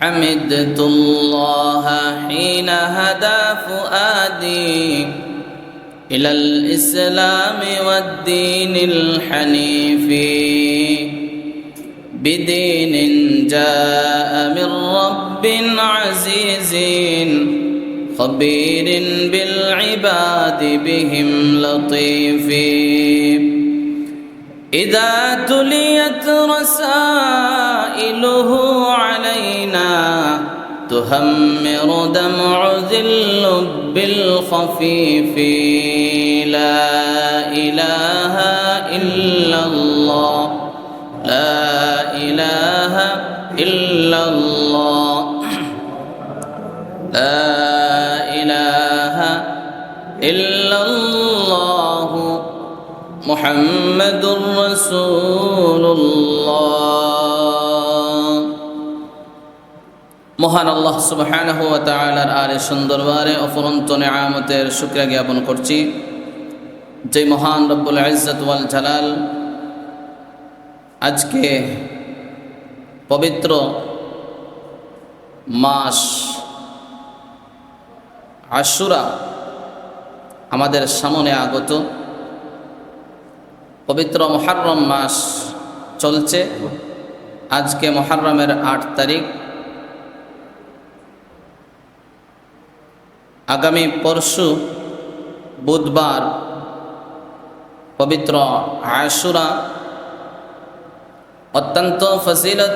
حمدت الله حين هدى فؤادي إلى الإسلام والدين الحنيف. بدين جاء من رب عزيز خبير بالعباد بهم لطيف. إذا تليت رسائله علينا تهمر دمع ذي اللب الخفيف. لا إله إلا الله. لا إله إلا الله. لا محمد رسول الله মহান আল্লাহ সুবহানাহু ওয়া তাআলার আরে সুন্দরবারে অফুরন্ত নিয়ামতের শুকরিয়া জ্ঞাপন করছি যে মহান রব্বুল ইজ্জত ওয়াল জালাল আজকে পবিত্র মাস আশুরা আমাদের সামনে আগত পবিত্র মহারম মাস চলছে। আজকে মহারমের আট তারিখ। আগামী পরশু বুধবার পবিত্র আশুরা অত্যন্ত ফজিলত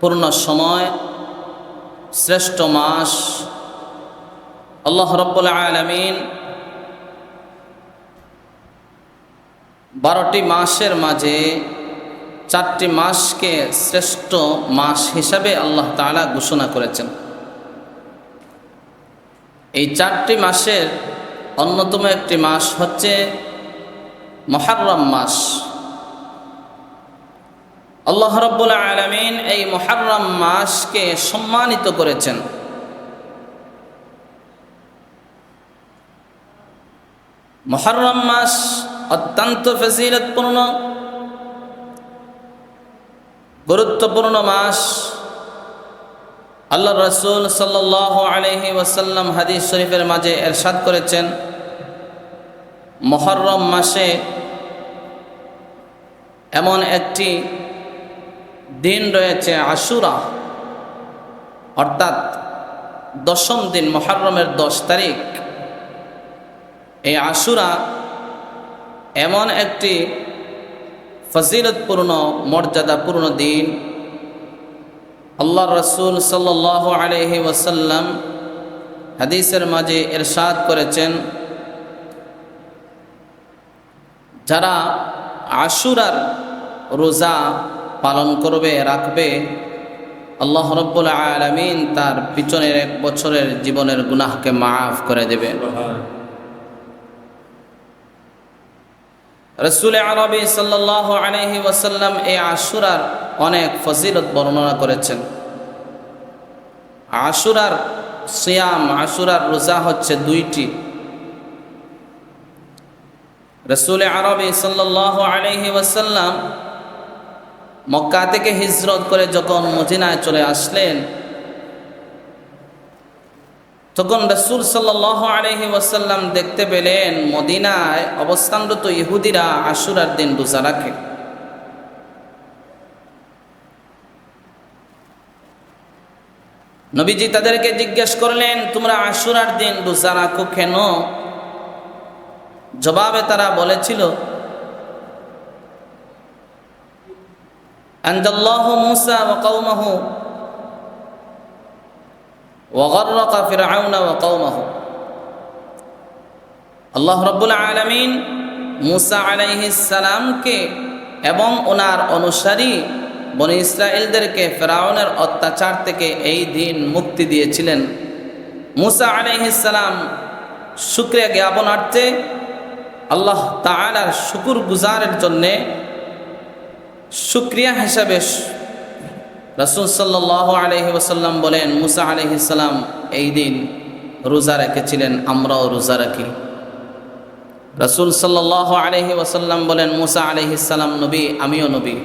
পূর্ণ সময়, শ্রেষ্ঠ মাস। আল্লাহ রব্বুল আলমিন বারোটি মাসের মাঝে চারটি মাসকে শ্রেষ্ঠ মাস হিসাবে আল্লাহ তালা ঘোষণা করেছেন। এই চারটি মাসের অন্যতম একটি মাস হচ্ছে মহারম মাস। আল্লাহ রব্বুল আলমিন এই মহারম মাসকে সম্মানিত করেছেন। মহরম মাস অত্যন্ত ফজিলতপূর্ণ, গুরুত্বপূর্ণ মাস। আল্লাহ রসুল সাল্লাহ আলহি ওয়াসাল্লাম হাদিস শরীফের মাঝে এরশাদ করেছেন, মহরম মাসে এমন একটি দিন রয়েছে আশুরা, অর্থাৎ দশম দিন মহরমের দশ তারিখ। এই আশুরা এমন একটি ফজিলতপূর্ণ, মর্যাদাপূর্ণ দিন। আল্লাহ রসুল সাল্লাহ আলহি ওসাল্লাম হাদিসের মাঝে এরশাদ করেছেন, যারা আশুরার রোজা পালন করবে, রাখবে, আল্লাহ রব্বুল আলমিন তার পিছনের এক বছরের জীবনের গুনাহকে মাফ করে দেবে। রসুল আরবি সাল্লাহ আলহি ওয়াসাল্লাম এই আশুরার অনেক ফজিলত বর্ণনা করেছেন। আশুরার সিয়াম, আশুরার রোজা হচ্ছে দুইটি। রসুল আরবি সাল্লাহ আলহি ওয়াসাল্লাম মক্কা থেকে হিজরত করে যখন মদিনায় চলে আসলেন তখন রসুল সাল্লাহ আলহি ওয়াসাল্লাম দেখতে পেলেন মদিনায় অবস্থানরত ইহুদিরা আশুরার দিন রোজা রাখে। নবীজি তাদেরকে জিজ্ঞেস করলেন, তোমরা আশুরার দিন রোজা রাখো কেন? জবাবে তারা বলেছিল আন্দাল্লাহ মুসা ওয়া ওয়াগরকা ফিরাউনা ওয়া কৌমাহ আল্লাহ রব্বুল আলমিন মুসা সালামকে এবং ওনার অনুসারী বন ইসরায়েলদেরকে ফেরাউনের অত্যাচার থেকে এই দিন মুক্তি দিয়েছিলেন। মুসা আলাইহিসালাম শুক্রিয়া জ্ঞাপনার্থে আল্লাহ তালার শুকুর গুজারের জন্যে শুক্রিয়া হিসাবে রসুল সাল্লাহ আলহি ওসাল্লাম বলেন, মুসা আলহিসাল্লাম এই দিন রোজা রেখেছিলেন, আমরাও রোজা রাখি। রসুল সাল্লাহ আলহি ওসাল্লাম বলেন, মুসা আলহিসাল্লাম নবী, আমিও নবী।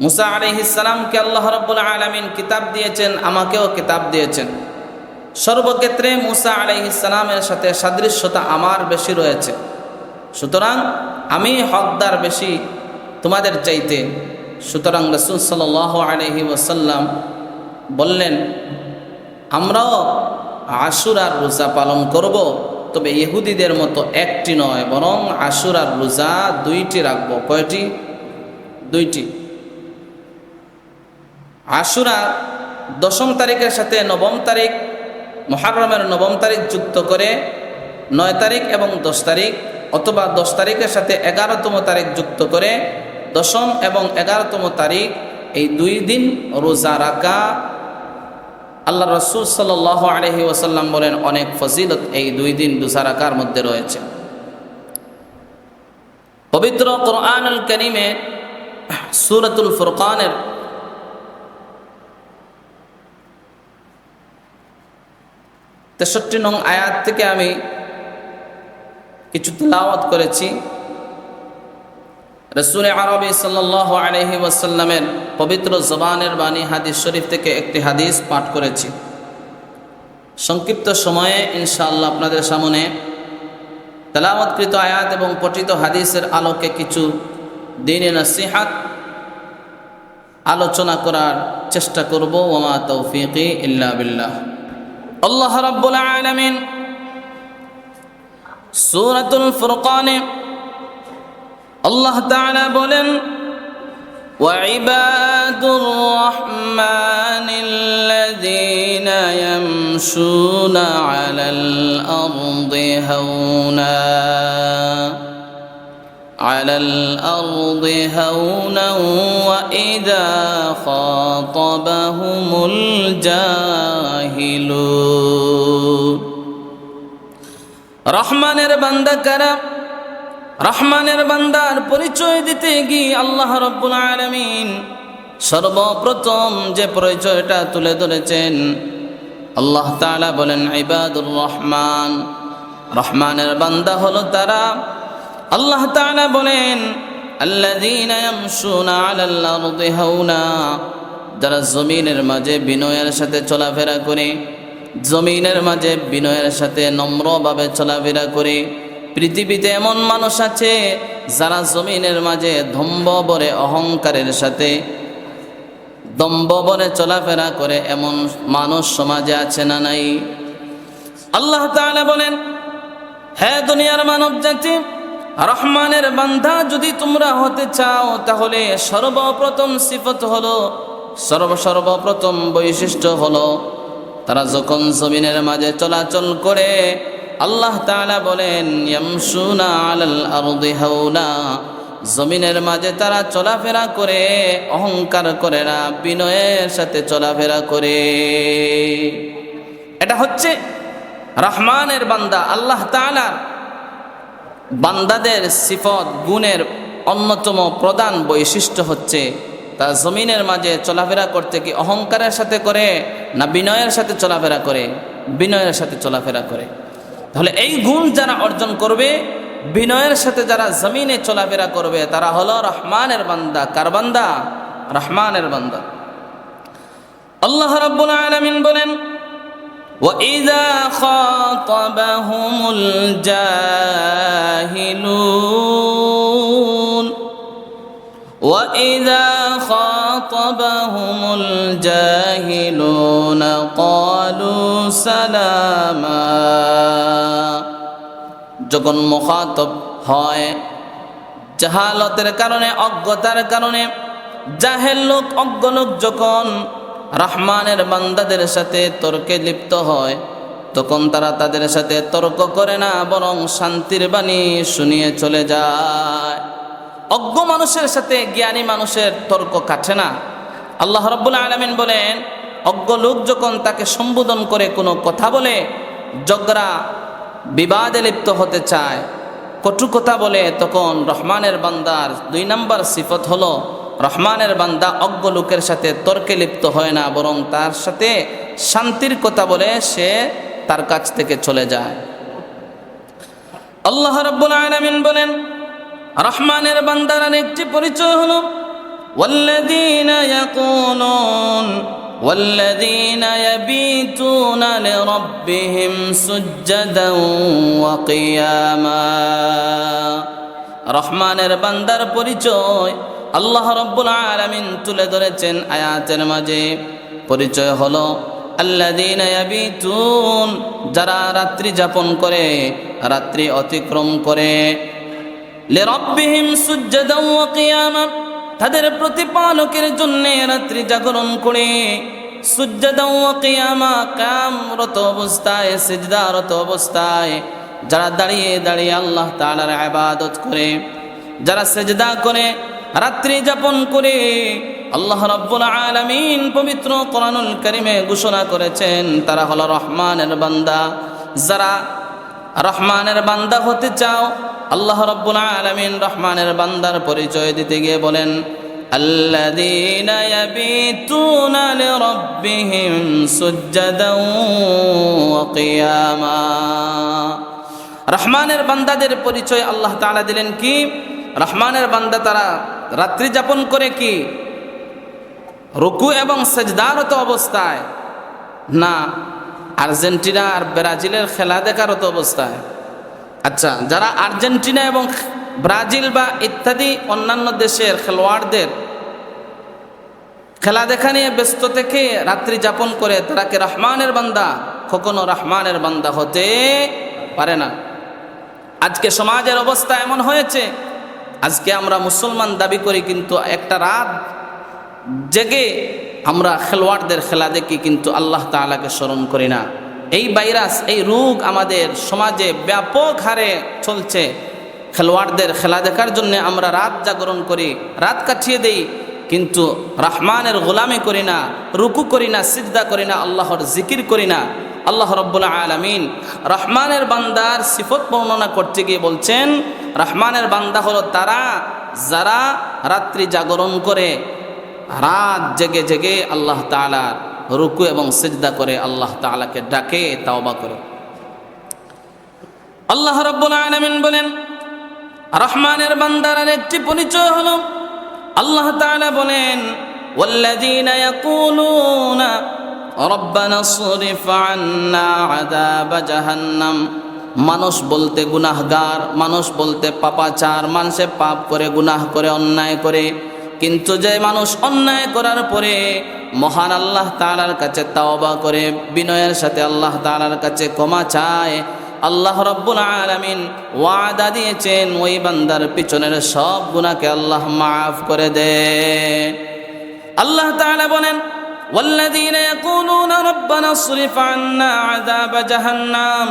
মুসা আলহিসামকে আল্লাহ রব্বুল আলমিন কিতাব দিয়েছেন, আমাকেও কিতাব দিয়েছেন। সর্বক্ষেত্রে মুসা আলহিসামের সাথে সাদৃশ্যতা আমার বেশি রয়েছে। সুতরাং আমি হকদার বেশি তোমাদের চাইতে। সুতরাং রসুল সাল আলহি ওসাল্লাম বললেন, আমরাও আশুরার রোজা পালন করব, তবে ইহুদিদের মতো একটি নয়, বরং আশুরার রোজা দুইটি রাখব। কয়টি? দুইটি। আশুরা দশম তারিখের সাথে নবম তারিখ মহারমের নবম তারিখ যুক্ত করে নয় তারিখ এবং দশ তারিখ, অথবা দশ তারিখের সাথে এগারোতম তারিখ যুক্ত করে দশম এবং এগারোতম তারিখ, এই দুই দিন রোজা রাখা। আল্লাহ রসুল সাল আলহি ওসাল্লাম বলেন, অনেক ফজিলত এই দুই দিন রোজা রাখার মধ্যে রয়েছে। পবিত্র কোরআনুল করিমে সুরতুল ফুরকানের তেষট্টি নং আয়াত থেকে আমি কিছু তিলাওয়াত করেছি। রসুল আরবি সাল্লাহ আলহি ওয়াসাল্লামের পবিত্র জবানের বাণী হাদিস শরীফ থেকে একটি হাদিস পাঠ করেছি। সংক্ষিপ্ত সময়ে ইনশাআল্লাহ আপনাদের সামনে তেলাওয়াতকৃত আয়াত এবং পঠিত হাদিসের আলোকে কিছু দিনে নসিহাত আলোচনা করার চেষ্টা করব। ওমা তৌফিকি ইল্লা বিল্লাহ। আল্লাহ রাব্বুল আলামিন সূরাতুল ফুরকানে আল্লাহ তাআলা বলেন وعباد الرحمن الذين يمشون على الأرض هونا على الأرض هونا وإذا خاطبهم الجاهلون রহমানের বান্দা কারা রহমানের বান্দার পরিচয় দিতে গিয়ে আল্লাহ রব্বুল আলমিন সর্বপ্রথম যে পরিচয়টা তুলে ধরেছেন, আল্লাহ তাআলা বলেন, ইবাদুর রহমান। রহমানের বান্দা হলো তারা। আল্লাহ তাআলা বলেন যারা জমিনের মাঝে বিনয়ের সাথে চলাফেরা করে, জমিনের মাঝে বিনয়ের সাথে নম্রভাবে চলাফেরা করে পৃথিবীতে এমন মানুষ আছে যারা জমিনের মাঝে ধম্ব বরে অহংকারের সাথে দম্ব বরে চলাফেরা করে এমন মানুষ সমাজে আছে না নাই? আল্লাহ তাআলা বলেন হ্যাঁ দুনিয়ার মানব জাতি, রহমানের বান্ধা যদি তোমরা হতে চাও, তাহলে সর্বপ্রথম সিফত হলো সর্ব সর্বপ্রথম বৈশিষ্ট্য হলো, তারা যখন জমিনের মাঝে চলাচল করে আল্লাহ তাআলা বলেন, ইয়ামশুনা আলাল আরদি হাওনা জমিনের মাঝে তারা চলাফেরা করে, অহংকার করে না, বিনয়ের সাথে চলাফেরা করে। এটা হচ্ছে রহমানের বান্দা, আল্লাহ তাআলার বান্দাদের সিফত, গুণের অন্যতম প্রধান বৈশিষ্ট্য হচ্ছে তা জমিনের মাঝে চলাফেরা করতে কি অহংকারের সাথে করে না, বিনয়ের সাথে চলাফেরা করে, বিনয়ের সাথে চলাফেরা করে। তাহলে এই গুণ যারা অর্জন করবে বিনয়ের সাথে যারা জমিনে চলাফেরা করবে তারা হলো রহমানের বান্দা কার বান্দা রহমানের বান্দা আল্লাহ রাব্বুল আলামিন বলেন وإذا خاطبهم الجاهلون وإذا خاطبهم الجاهلون قالوا سلاما যখন মুখাতব হয় জাহালতের কারণে অজ্ঞতার কারণে জাহেল লোক অজ্ঞ লোক যখন রহমানের বান্দাদের সাথে তর্কে লিপ্ত হয় তখন তারা তাদের সাথে তর্ক করে না বরং শান্তির বাণী শুনিয়ে চলে যায় অজ্ঞ মানুষের সাথে জ্ঞানী মানুষের তর্ক কাটে না। আল্লাহ রব্বুল আলমিন বলেন, অজ্ঞ লোক যখন তাকে সম্বোধন করে কোনো কথা বলে জগরা বিবাদে লিপ্ত হতে চায়, কটু কথা বলে, তখন রহমানের বান্দার দুই নম্বর সিফত হলো, রহমানের বান্দা অজ্ঞ লোকের সাথে তর্কে লিপ্ত হয় না, বরং তার সাথে শান্তির কথা বলে সে তার কাছ থেকে চলে যায়। আল্লাহ রব্বুল আলামিন বলেন রহমানের বান্দার একটি পরিচয় হলো والذين يقولون والذين يبيتون لربهم سجدا وقياما রহমানের বান্দার পরিচয় আল্লাহ রব্বুল আলামিন তুলে ধরেছেন আয়াতের মাঝে পরিচয় হলো আল্লাদিন ইয়াবিতুন যারা রাত্রি যাপন করে রাত্রি অতিক্রম করে লিরাব্বিহিম সুজ্জাদাও কিয়ামা তাদের প্রতিপালকের জন্য রাত্রি জাগরণ করে। সুজ্জাদাও কিয়ামা কামরত অবস্থায়, সিজদারত অবস্থায় যারা দাঁড়িয়ে দাঁড়িয়ে আল্লাহ তাআলার ইবাদত করে, যারা সেজদা করে, রাত্রি যাপন করে, আল্লাহ রাব্বুল আলামিন পবিত্র কোরআনুল কারীমে ঘোষণা করেছেন, তারা হলো রহমানের বান্দা। যারা রহমানের বান্দা হতে চাও আল্লাহ রব্বুল আলামিন রহমানের বান্দার পরিচয় দিতে গিয়ে বলেন الذين يبيتون لربهم سجدا وقياما রহমানের বান্দাদের পরিচয় আল্লাহ তাআলা দিলেন কি রহমানের বান্দা তারা রাত্রি যাপন করে কি রুকু এবং সেজদারত অবস্থায় না আর্জেন্টিনা আর ব্রাজিলের খেলা দেখারত অবস্থায় আচ্ছা যারা আর্জেন্টিনা এবং ব্রাজিল বা ইত্যাদি অন্যান্য দেশের খেলোয়াড়দের খেলা দেখা নিয়ে ব্যস্ত থেকে রাত্রি যাপন করে, তারা কি রহমানের বান্দা? কখনো রহমানের বান্দা হতে পারে না। আজকে সমাজের অবস্থা এমন হয়েছে, আজকে আমরা মুসলমান দাবি করি কিন্তু একটা রাত জেগে আমরা খেলোয়াড়দের খেলা দেখি কিন্তু আল্লাহ তাআলাকে স্মরণ করি না। এই ভাইরাস, এই রোগ আমাদের সমাজে ব্যাপক হারে চলছে। খেলোয়াড়দের খেলা দেখার জন্য আমরা রাত জাগরণ করি, রাত কাটিয়ে দেই, কিন্তু রহমানের গোলামি করি না, রুকু করি না, সিজদা করি না, আল্লাহর জিকির করি না। আল্লাহ রব্বুল আলমিন রহমানের বান্দার সিফত বর্ণনা করতে গিয়ে বলছেন, রহমানের বান্দা হলো তারা, যারা রাত্রি জাগরণ করে, রাত জেগে জেগে আল্লাহ তালার রুকু এবং সিজদা করে আল্লাহ তালাকে ডাকে তাওবা করে আল্লাহ রব্বুল আলমিন বলেন রহমানের বান্দার একটি পরিচয় হলো আল্লাহ তাআলা বলেন والذين يقولون ربنا اصرف عنا عذاب جهنم মানুষ বলতে গুনাহগার মানুষ বলতে পাপাচার মানুষে পাপ করে গুনাহ করে অন্যায় করে কিন্তু যে মানুষ অন্যায় করার পরে মহান আল্লাহ তাআলার কাছে তাওবা করে বিনয়ের সাথে আল্লাহ তাআলার কাছে ক্ষমা চায় আল্লাহ রব্বুল আলামিন ওয়াদা দিয়েছেন ওই বান্দার পিছনের সব গুনাহকে আল্লাহ মাফ করে দে আল্লাহ তাআলা বলেন والذين يقولون ربنا اصرف عنا عذاب جهنم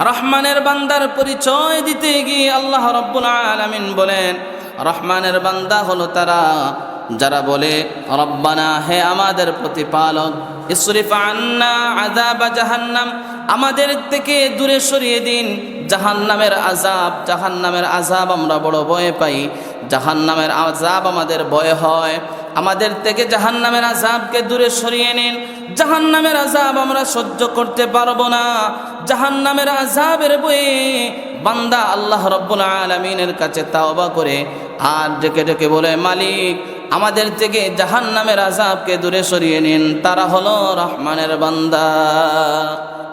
রহমানের বান্দার পরিচয় দিতে গিয়ে আল্লাহ রব্বুল আলামিন বলেন রহমানের বান্দা হলো তারা যারা বলে, রব্বানা, হে আমাদের প্রতিপালক জাহান্নাম, আমাদের থেকে দূরে সরিয়ে দিন। জাহান্নামের আজাব জাহান্নামের আজাব আমরা বড় ভয় পাই। জাহান্নামের আজাব আমাদের ভয় হয়। আমাদের থেকে জাহান্নামের আজাবকে দূরে সরিয়ে নিন। জাহান্নামের আজাব আমরা সহ্য করতে পারব না। জাহান্নামের আজাবের বয়ে বান্দা আল্লাহ রব্বুল আলমিনের কাছে তাওবা করে, আর ডেকে ডেকে বলে, মালিক আমাদের থেকে জাহান্নামের আজাবকে দূরে সরিয়ে নিন। তারা হলো রহমানের বান্দা।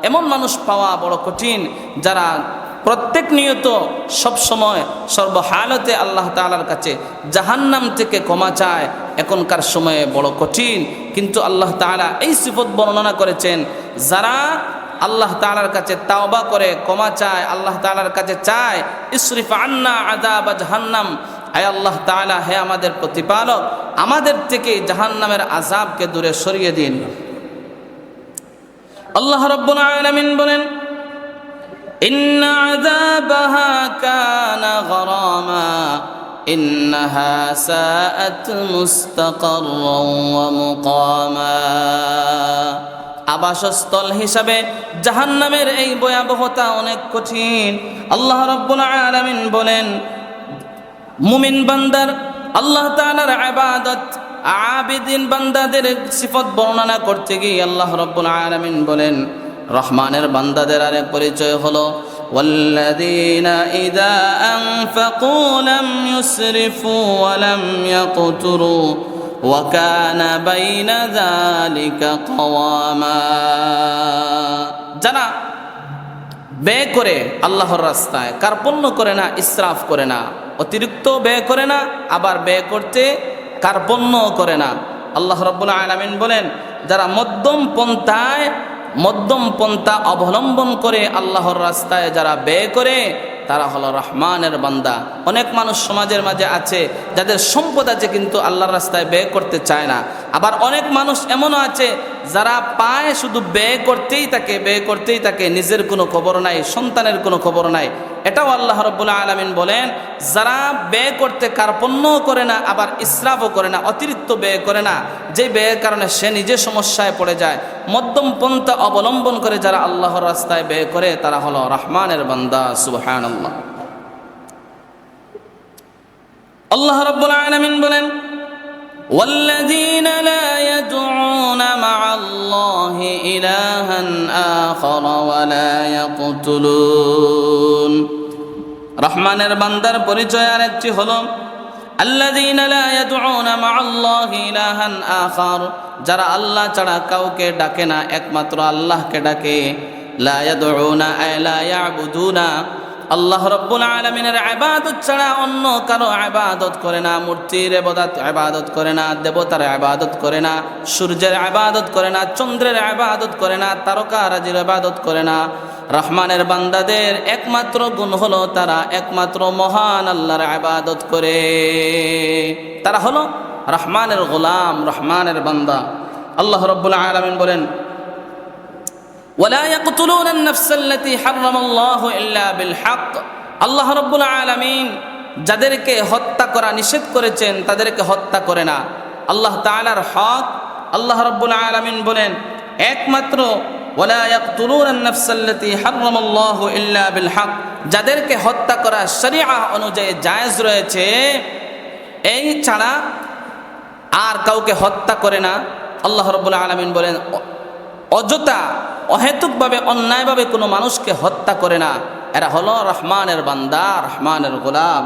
এমন মানুষ পাওয়া বড় কঠিন, যারা প্রত্যেক নিয়ত সব সময় সর্বহালতে আল্লাহ তালার কাছে জাহান্নাম থেকে ক্ষমা চায়। এখনকার সময়ে বড় কঠিন, কিন্তু আল্লাহ তালা এই সিফত বর্ণনা করেছেন, যারা আল্লাহ তালার কাছে তাওবা করে, ক্ষমা চায়, আল্লাহ তালার কাছে চায়, ইসরিফ আন্না বা জাহান্নাম আয় আল্লাহ তালা হে আমাদের প্রতিপালক আমাদের থেকে জাহান্নামের আজাবকে দূরে সরিয়ে দিন আল্লাহ রব্বুল আলামিন বলেন إن عذابها كان غراما إنها ساءت مستقرا ومقاما আবাসস্থল হিসাবে জাহান্নামের এই ভয়াবহতা অনেক কঠিন আল্লাহ রব্বুল আলামিন বলেন মুমিন বান্দার আল্লাহ তাআলার ইবাদত আবিদিন বান্দাদের সিফত বর্ণনা করতে গিয়ে আল্লাহ রব্বুল আলামিন বলেন রহমানের বান্দাদের আরেক পরিচয় হলো والذين إذا أنفقوا لم يسرفوا ولم يقتروا وكان بين ذلك قواما জানা ব্যয় করে আল্লাহর রাস্তায় কার্পণ্য করে না ইসরাফ করে না অতিরিক্ত ব্যয় করে না, আবার ব্যয় করতে কার্পণ্য করে না। আল্লাহ রব্বুল আলমিন বলেন, যারা মধ্যম পন্থায়, মধ্যম পন্থা অবলম্বন করে আল্লাহর রাস্তায় যারা ব্যয় করে, তারা হলো রহমানের বান্দা। অনেক মানুষ সমাজের মাঝে আছে, যাদের সম্পদ আছে কিন্তু আল্লাহর রাস্তায় ব্যয় করতে চায় না। আবার অনেক মানুষ এমনও আছে, যারা পায় শুধু ব্যয় করতেই থাকে, ব্যয় করতেই থাকে, নিজের কোনো খবর নাই, সন্তানের কোনো খবর নাই। এটাও আল্লাহ রব্বুল্লাহ আলমিন বলেন যারা ব্যয় করতে কার্পণ্য করে না আবার ইসরাফও করে না অতিরিক্ত ব্যয় করে না যে ব্যয়ের কারণে সে নিজে সমস্যায় পড়ে যায় মধ্যম পন্থা অবলম্বন করে যারা আল্লাহর রাস্তায় ব্যয় করে তারা হলো রহমানের বান্দা সুবহান আল্লাহ আল্লাহ রব্বুল আলমিন বলেন والذين لا يدعون مع الله إلها آخر ولا يقتلون রহমানের বান্দার পরিচয় আরেকটি হলো الذين لا يدعون مع الله إلها آخر যারা আল্লাহ ছাড়া কাউকে ডাকে না একমাত্র আল্লাহকে ডাকে لا আল্লাহ রব্বুল আলমিনের আবাদত ছাড়া অন্য কারও আবাদত করে না, মূর্তির আবাদত করে না, দেবতার আবাদত করে না, সূর্যের আবাদত করে না, চন্দ্রের আবাদত করে না, তারকা রাজির আবাদত করে না। রহমানের বান্দাদের একমাত্র গুণ হলো তারা একমাত্র মহান আল্লাহর আবাদত করে। তারা হলো রহমানের গোলাম, রহমানের বান্দা। আল্লাহ রব্বুল আলমিন বলেন ولا يقتلون النفس التي حرم الله إلا بالحق আল্লাহ রব্বুল আলামিন যাদেরকে হত্যা করা নিষেধ করেছেন তাদেরকে হত্যা করে না আল্লাহ তাআলার হক আল্লাহ রব্বুল আলামিন বলেন একমাত্র ওয়ালা ইয়াকতুলুন আন-নাফস আল্লাতী হারামাল্লাহু ইল্লা বিল হক যাদেরকে হত্যা করা শরীআ অনুযায়ী জায়েজ রয়েছে এই ছাড়া আর কাউকে হত্যা করে না আল্লাহ রব্বুল আলামিন বলেন অযথা অহেতুকভাবে অন্যায়ভাবে কোনো মানুষকে হত্যা করে না। এরা হলো রহমানের বান্দা রহমানের গোলাম।